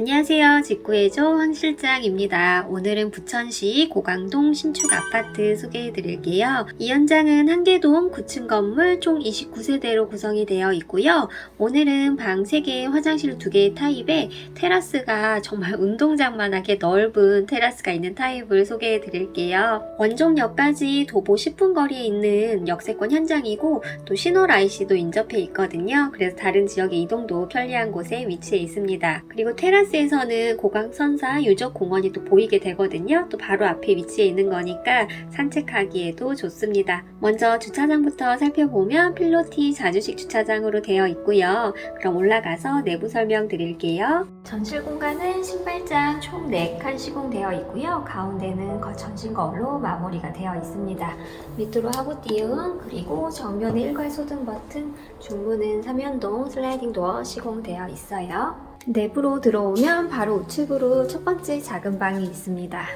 안녕하세요. 직구해줘 황 실장입니다. 오늘은 부천시 고강동 신축 아파트 소개해 드릴게요. 이 현장은 한계동 9층 건물 총 29세대로 구성이 되어 있고요. 오늘은 방 3개, 화장실 2개의 타입에 테라스가 정말 운동장만하게 넓은 테라스가 있는 타입을 소개해 드릴게요. 원종역까지 도보 10분 거리에 있는 역세권 현장이고 또 신월 IC도 인접해 있거든요. 그래서 다른 지역의 이동도 편리한 곳에 위치해 있습니다. 그리고 테라스 에서는 고강선사 유적 공원이 또 보이게 되거든요. 또 바로 앞에 위치해 있는 거니까 산책하기에도 좋습니다. 먼저 주차장부터 살펴보면 필로티 자주식 주차장으로 되어 있고요. 그럼 올라가서 내부 설명 드릴게요. 전실 공간은 신발장 총 4칸 시공되어 있고요. 가운데는 거- 전신 거울로 마무리가 되어 있습니다. 밑으로 하부 띄움 그리고 정면에 일괄 소등 버튼 중문은 삼연동 슬라이딩 도어 시공되어 있어요. 내부로 들어오면 바로 우측으로 첫 번째 작은 방이 있습니다.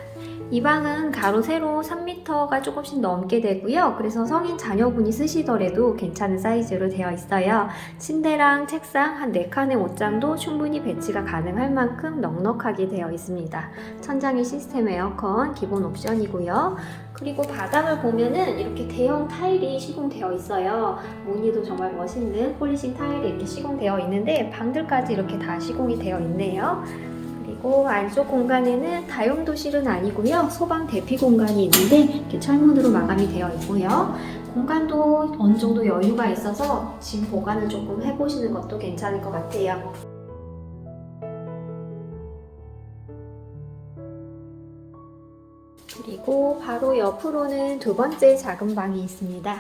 이 방은 가로 세로 3m가 조금씩 넘게 되고요. 그래서 성인 자녀분이 쓰시더라도 괜찮은 사이즈로 되어 있어요. 침대랑 책상 한 4칸의 옷장도 충분히 배치가 가능할 만큼 넉넉하게 되어 있습니다. 천장에 시스템 에어컨 기본 옵션이고요. 그리고 바닥을 보면은 이렇게 대형 타일이 시공되어 있어요. 무늬도 정말 멋있는 폴리싱 타일이 이렇게 시공되어 있는데 방들까지 이렇게 다 시공이 되어 있네요. 그리고 안쪽 공간에는 다용도실은 아니고요. 소방 대피 공간이 있는데 이렇게 철문으로 마감이 되어 있고요. 공간도 어느 정도 여유가 있어서 짐 보관을 조금 해보시는 것도 괜찮을 것 같아요. 그리고 바로 옆으로는 두 번째 작은 방이 있습니다.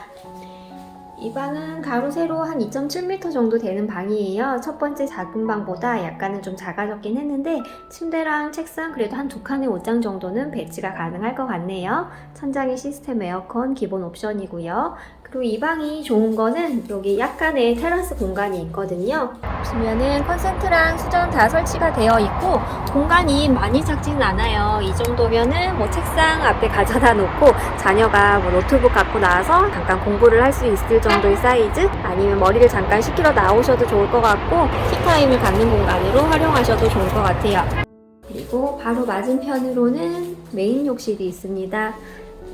이 방은 가로 세로 한 2.7m 정도 되는 방이에요. 첫 번째 작은 방보다 약간은 좀 작아졌긴 했는데 침대랑 책상 그래도 한 두 칸의 옷장 정도는 배치가 가능할 것 같네요. 천장에 시스템 에어컨 기본 옵션이고요. 그리고 이 방이 좋은 거는 여기 약간의 테라스 공간이 있거든요. 보시면은 콘센트랑 수전 다 설치가 되어 있고 공간이 많이 작지는 않아요. 이 정도면은 뭐 책상 앞에 가져다 놓고 자녀가 뭐 노트북 갖고 나와서 잠깐 공부를 할 수 있을 정도 의 사이즈 아니면 머리를 잠깐 식히러 나오셔도 좋을 것 같고 티타임을 갖는 공간으로 활용하셔도 좋을 것 같아요. 그리고 바로 맞은편으로는 메인 욕실이 있습니다.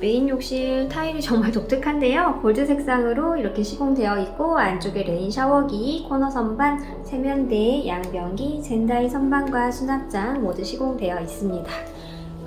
메인 욕실 타일이 정말 독특한데요. 골드 색상으로 이렇게 시공되어 있고 안쪽에 레인 샤워기, 코너 선반, 세면대, 양변기, 젠다이 선반과 수납장 모두 시공되어 있습니다.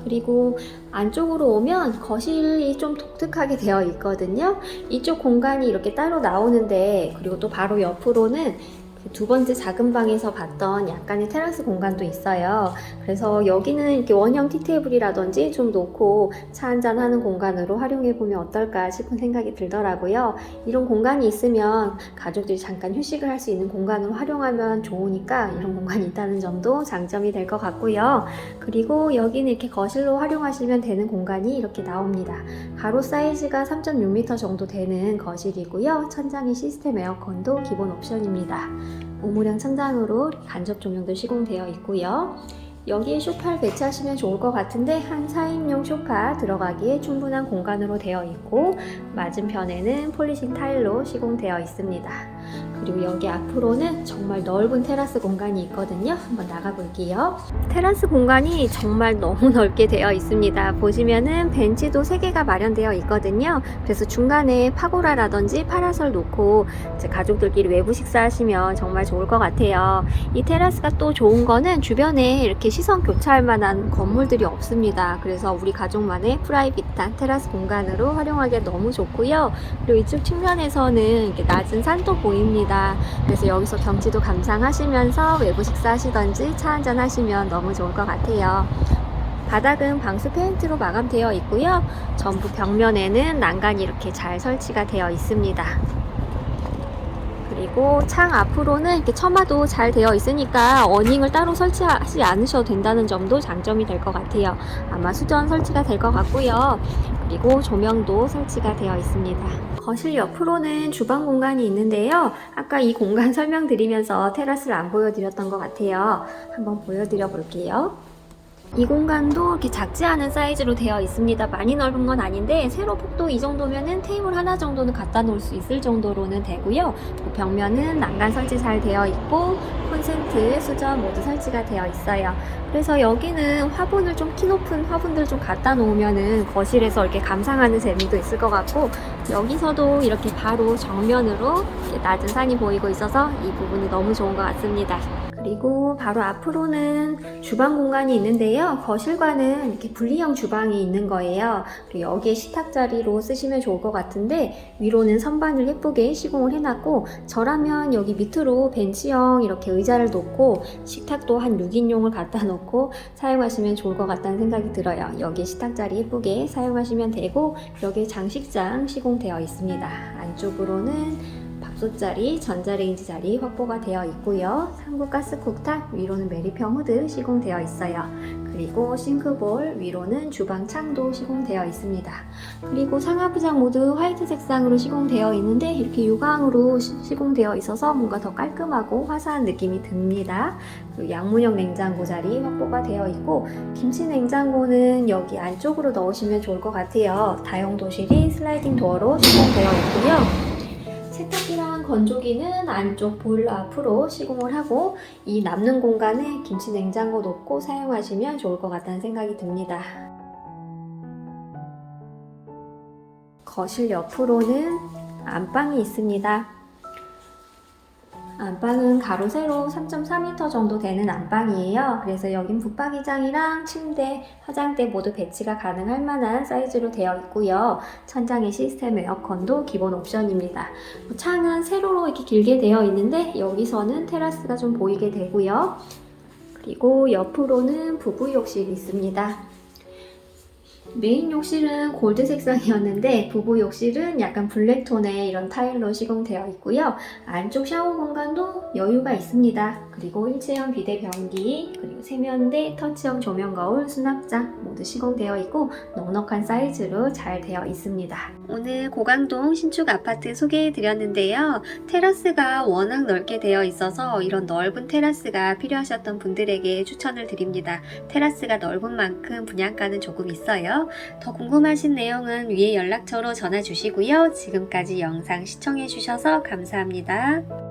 그리고 안쪽으로 오면 거실이 좀 독특하게 되어 있거든요. 이쪽 공간이 이렇게 따로 나오는데 그리고 또 바로 옆으로는 그 두 번째 작은 방에서 봤던 약간의 테라스 공간도 있어요. 그래서 여기는 이렇게 원형 티테이블이라든지 좀 놓고 차 한잔 하는 공간으로 활용해 보면 어떨까 싶은 생각이 들더라고요. 이런 공간이 있으면 가족들이 잠깐 휴식을 할 수 있는 공간으로 활용하면 좋으니까 이런 공간이 있다는 점도 장점이 될 것 같고요. 그리고 여기는 이렇게 거실로 활용하시면 되는 공간이 이렇게 나옵니다. 가로 사이즈가 3.6m 정도 되는 거실이고요. 천장에 시스템 에어컨도 기본 옵션입니다. 우물형 천장으로 간접 조명도 시공되어 있고요. 여기에 소파를 배치하시면 좋을 것 같은데 한 4인용 소파 들어가기에 충분한 공간으로 되어 있고 맞은편에는 폴리싱 타일로 시공되어 있습니다. 그리고 여기 앞으로는 정말 넓은 테라스 공간이 있거든요. 한번 나가 볼게요. 테라스 공간이 정말 너무 넓게 되어 있습니다. 보시면은 벤치도 3개가 마련되어 있거든요. 그래서 중간에 파고라라든지 파라솔 놓고 가족들끼리 외부 식사하시면 정말 좋을 것 같아요. 이 테라스가 또 좋은 거는 주변에 이렇게 시선 교차할 만한 건물들이 없습니다. 그래서 우리 가족만의 프라이빗한 테라스 공간으로 활용하기에 너무 좋고요. 그리고 이쪽 측면에서는 이렇게 낮은 산도 보 입니다. 그래서 여기서 경치도 감상하시면서 외부 식사하시던지 차 한잔 하시면 너무 좋을 것 같아요. 바닥은 방수 페인트로 마감되어 있고요. 전부 벽면에는 난간이 이렇게 잘 설치가 되어 있습니다. 그리고 창 앞으로는 이렇게 처마도 잘 되어 있으니까 어닝을 따로 설치하지 않으셔도 된다는 점도 장점이 될 것 같아요. 아마 수전 설치가 될 것 같고요. 그리고 조명도 설치가 되어 있습니다. 거실 옆으로는 주방 공간이 있는데요. 아까 이 공간 설명드리면서 테라스를 안 보여드렸던 것 같아요. 한번 보여드려 볼게요. 이 공간도 이렇게 작지 않은 사이즈로 되어 있습니다. 많이 넓은 건 아닌데 세로 폭도 이 정도면은 테이블 하나 정도는 갖다 놓을 수 있을 정도로는 되고요. 그 벽면은 난간 설치 잘 되어 있고 콘센트, 수전 모두 설치가 되어 있어요. 그래서 여기는 화분을 좀 키 높은 화분들 좀 갖다 놓으면은 거실에서 이렇게 감상하는 재미도 있을 것 같고 여기서도 이렇게 바로 정면으로 이렇게 낮은 산이 보이고 있어서 이 부분이 너무 좋은 것 같습니다. 그리고 바로 앞으로는 주방 공간이 있는데요. 거실과는 이렇게 분리형 주방이 있는 거예요. 그리고 여기에 식탁 자리로 쓰시면 좋을 것 같은데 위로는 선반을 예쁘게 시공을 해놨고 저라면 여기 밑으로 벤치형 이렇게 의자를 놓고 식탁도 한 6인용을 갖다 놓고 사용하시면 좋을 것 같다는 생각이 들어요. 여기 식탁 자리 예쁘게 사용하시면 되고 여기 장식장 시공되어 있습니다. 안쪽으로는 밥솥자리, 전자레인지 자리 확보가 되어 있고요. 상부 가스 쿡탑, 위로는 메리평 후드 시공되어 있어요. 그리고 싱크볼, 위로는 주방 창도 시공되어 있습니다. 그리고 상하부장 모두 화이트 색상으로 시공되어 있는데 이렇게 유광으로 시- 시공되어 있어서 뭔가 더 깔끔하고 화사한 느낌이 듭니다. 그리고 양문형 냉장고 자리 확보가 되어 있고 김치 냉장고는 여기 안쪽으로 넣으시면 좋을 것 같아요. 다용 도실이 슬라이딩 도어로 시공되어 있고요. 건조기는 안쪽 보일러 앞으로 시공을 하고 이 남는 공간에 김치 냉장고 놓고 사용하시면 좋을 것 같다는 생각이 듭니다. 거실 옆으로는 안방이 있습니다. 안방은 가로 세로 3.4m 정도 되는 안방이에요. 그래서 여긴 붙박이장이랑 침대, 화장대 모두 배치가 가능할 만한 사이즈로 되어 있고요. 천장에 시스템 에어컨도 기본 옵션입니다. 창은 세로로 이렇게 길게 되어 있는데 여기서는 테라스가 좀 보이게 되고요. 그리고 옆으로는 부부 욕실이 있습니다. 메인 욕실은 골드 색상이었는데 부부 욕실은 약간 블랙톤의 이런 타일로 시공되어 있고요. 안쪽 샤워 공간도 여유가 있습니다. 그리고 일체형 비대 변기, 그리고 세면대, 터치형 조명 거울, 수납장 모두 시공되어 있고 넉넉한 사이즈로 잘 되어 있습니다. 오늘 고강동 신축 아파트 소개해 드렸는데요. 테라스가 워낙 넓게 되어 있어서 이런 넓은 테라스가 필요하셨던 분들에게 추천을 드립니다. 테라스가 넓은 만큼 분양가는 조금 더 궁금하신 내용은 위에 연락처로 전화 주시고요. 지금까지 영상 시청해 주셔서 감사합니다.